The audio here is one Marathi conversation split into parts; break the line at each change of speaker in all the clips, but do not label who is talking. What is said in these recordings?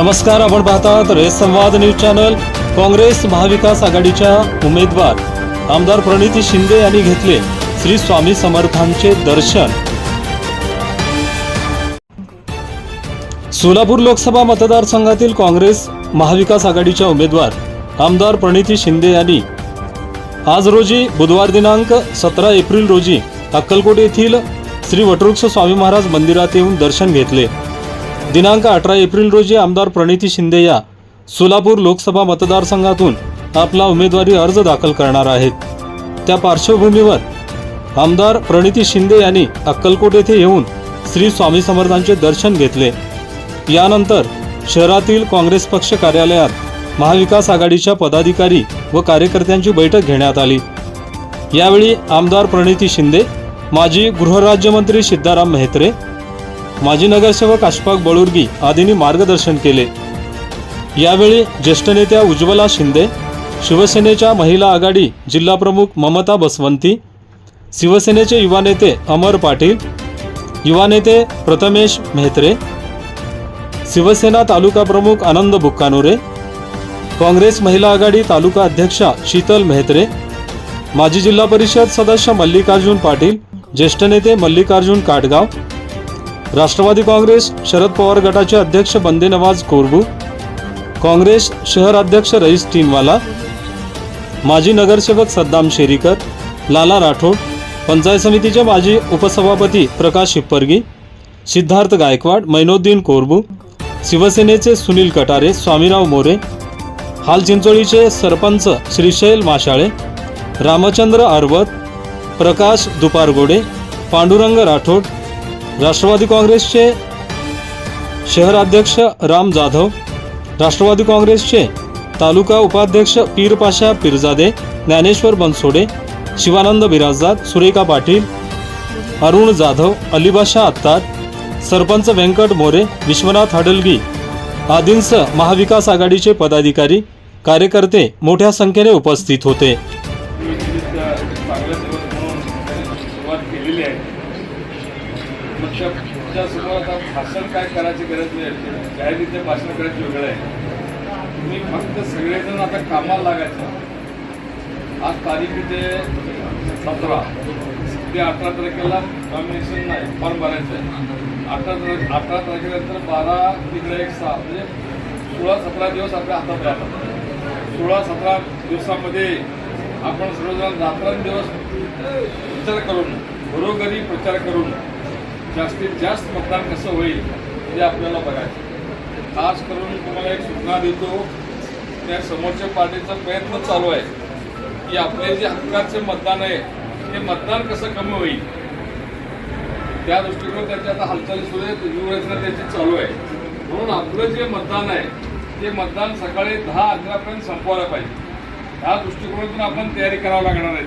नमस्कार आपण पाहतात रेस संवाद न्यूज चॅनल. काँग्रेस महाविकास आघाडीच्या उमेदवार आमदार प्रणिती शिंदे यांनी घेतले श्री स्वामी समर्थांचे दर्शन. सोलापूर लोकसभा मतदारसंघातील काँग्रेस महाविकास आघाडीच्या उमेदवार आमदार प्रणिती शिंदे यांनी आज रोजी बुधवार दिनांक सतरा एप्रिल रोजी अक्कलकोट येथील श्री वटवृक्ष स्वामी महाराज मंदिरात येऊन दर्शन घेतले. दिनांक अठरा एप्रिल रोजी आमदार प्रणिती शिंदे या सोलापूर लोकसभा मतदारसंघातून आपला उमेदवारी अर्ज दाखल करणार आहेत. त्या पार्श्वभूमीवर आमदार प्रणिती शिंदे यांनी अक्कलकोट येथे येऊन श्री स्वामी समर्थांचे दर्शन घेतले. यानंतर शहरातील काँग्रेस पक्ष कार्यालयात महाविकास आघाडीच्या पदाधिकारी व कार्यकर्त्यांची बैठक घेण्यात आली. यावेळी आमदार प्रणिती शिंदे माजी गृहराज्यमंत्री सिद्धाराम मेहत्रे माजी नगरसेवक अशफाक बळुर्गी आदींनी मार्गदर्शन केले. यावेळी ज्येष्ठ नेत्या उज्ज्वला शिंदे शिवसेनेच्या महिला आघाडी जिल्हाप्रमुख ममता बसवंती शिवसेनेचे युवा नेते अमर पाटील युवा नेते प्रथमेश मेहत्रे शिवसेना तालुका प्रमुख आनंद बुक्कानुरे काँग्रेस महिला आघाडी तालुका अध्यक्षा शीतल मेहत्रे माजी जिल्हा परिषद सदस्य मल्लिकार्जुन पाटील ज्येष्ठ नेते मल्लिकार्जुन काटगाव राष्ट्रवादी काँग्रेस शरद पवार गटाचे अध्यक्ष बंदे नवाज कोरबू काँग्रेस शहर अध्यक्ष रईस टीनवाला माजी नगरसेवक सद्दाम शेरीकर लाला राठोड पंचायत समितीचे माजी उपसभापती प्रकाश शिप्परगी सिद्धार्थ गायकवाड मैनोद्दीन कोरबू शिवसेनेचे सुनील कटारे स्वामीराव मोरे हाल चिंचोळीचे सरपंच श्रीशैल माशाळे रामचंद्र अर्वत प्रकाश दुपारगोडे पांडुरंग राठोड राष्ट्रवादी काँग्रेसचे शहराध्यक्ष राम जाधव राष्ट्रवादी काँग्रेसचे तालुका उपाध्यक्ष पीरपाशा पिरजादे ज्ञानेश्वर बनसोडे शिवानंद बिराजदार सुरेखा पाटील अरुण जाधव अलिबाशा आत्तार सरपंच व्यंकट मोरे विश्वनाथ हडलगी आदींसह महाविकास आघाडीचे पदाधिकारी कार्यकर्ते मोठ्या संख्येने उपस्थित होते.
तुमच्यासमोर आता भाषण काय करायची गरज नाही. जाहीररित्या भाषण करायची वेगळं आहे. तुम्ही फक्त सगळेजण आता कामाला लागायचं. आज तारीख इथे सतरा. ते अठरा तारखेला नॉमिनेशन नाही फॉर्म भरायचं आहे. अठरा तारखे अठरा तारखेनंतर बारा तिकडे एक सहा म्हणजे सोळा सतरा दिवस आपल्या हातात राहतात. सोळा सतरा दिवसामध्ये आपण सर्वजण रात्रंदिवस विचार करून घरोघरी प्रचार करून जास्तीत जास्त मतदान कसं होईल हे आपल्याला बघायचं खास करून तुम्हाला एक सूचना देतो त्या समोरच्या पार्टीचा प्रयत्न चालू आहे की आपले जे हक्काचे मतदान आहे ते मतदान कसं कमी होईल? त्या दृष्टिकोन त्यांच्या आता हालचाली सुरू आहेत व्यूहरचना त्याची चालू आहे. म्हणून आपलं जे मतदान आहे ते मतदान सकाळी दहा अकरापर्यंत संपवायला पाहिजे. ह्या दृष्टिकोनातून आपण तयारी करावं लागणार आहे.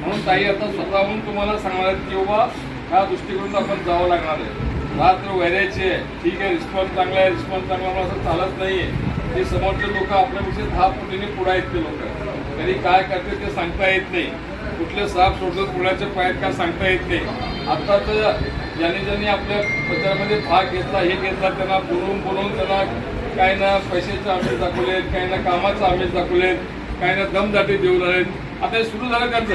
म्हणून ताई आता स्वतःहून तुम्हाला सांगणार आहेत की बाबा ह्या दृष्टिकोनातून आपण जावं लागणार आहे. रात्र वैरायची आहे. ठीक आहे रिस्पॉन्स चांगला आहे रिस्पॉन्स चांगला म्हणून असं चालत नाही आहे ते समोरचे लोक आपल्यापेक्षा दहा पटीने पुढे आहेत ते लोक. तरी काय करते ते सांगता येत नाही. कुठले साप सोडतात कुणाच्या पायात काय सांगता येत नाही. आत्ता तर ज्यांनी ज्यांनी आपल्या प्रचारामध्ये भाग घेतला हे घेतला त्यांना बोलून बोलून त्यांना काही ना पैशाचे आमिष दाखवलेत काही ना कामाचं आमिष दाखवलेत काही ना दमदाटी देऊ लागलेत. आता हे सुरू झालं त्यांचं.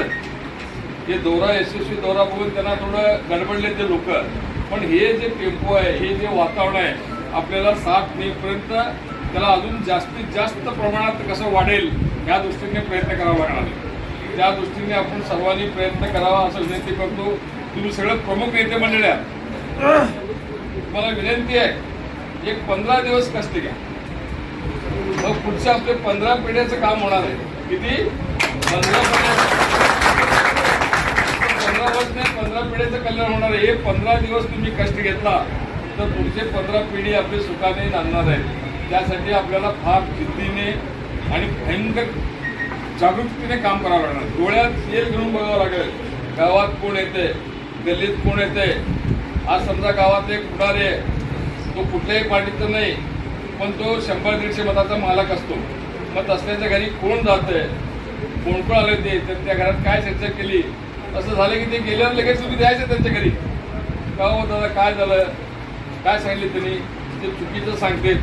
हे दौरा यशस्वी दौरा बघून त्यांना थोडं गडबडले ते लोक. पण हे जे टेम्पो आहे हे जे वातावरण आहे आपल्याला सात मेपर्यंत त्याला अजून जास्तीत जास्त प्रमाणात कसं वाढेल या दृष्टीने प्रयत्न करावा लागणार आहे. त्या दृष्टीने आपण सर्वांनी प्रयत्न करावा असं विनंती करतो. तुम्ही सगळं प्रमुख नेते म्हणल्या तुम्हाला मला विनंती आहे एक पंधरा दिवस कष्ट घ्या. मग पुढच्या आपले पंधरा पिढ्याचं काम होणार आहे. किती? पंधरा पिढ्या पंधरा वर्ष नाही पंधरा पिढ्याचं कल्याण होणार आहे हे पंधरा दिवस तुम्ही कष्ट घेतला तर पुढचे पंधरा पिढी आपले सुखाने नांदणार आहेत. त्यासाठी आपल्याला फार जिद्दीने आणि भयंकर जागरूकतेने काम करावं लागणार. डोळ्यात तेल घेऊन बघावं लागेल. गावात कोण येते गल्लीत कोण येते आज समजा गावात एक पुढारी आहे. तो कुठल्याही पार्टीचा नाही पण तो शंभर दीडशे मताचा मालक असतो. मग तसल्याच्या घरी कोण जातंय? कोण कोण आले ते? तर त्या घरात काय चर्चा केली? असं झालं की ते गेल्यावर लगेच तुम्ही द्यायचं त्यांच्या घरी. का हो दादा काय झालं? काय सांगितलं त्यांनी? ते चुकीचं सांगतेत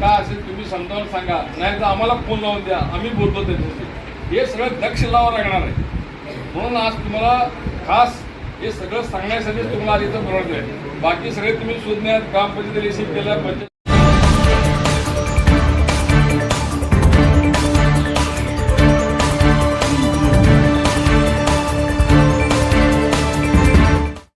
का असेल तुम्ही समजावून सांगा? नाही तर आम्हाला फोन लावून द्या. आम्ही बोलतो त्यांच्याशी. हे सगळं दक्ष लावावं लागणार आहे. म्हणून आज तुम्हाला खास हे सगळं सांगण्यासाठीच तुम्हाला आज इथं बोलवलं आहे. बाकी सगळे तुम्ही शोधण्यात ग्रामपंचायत रिसिव्ह केल्या पंचायत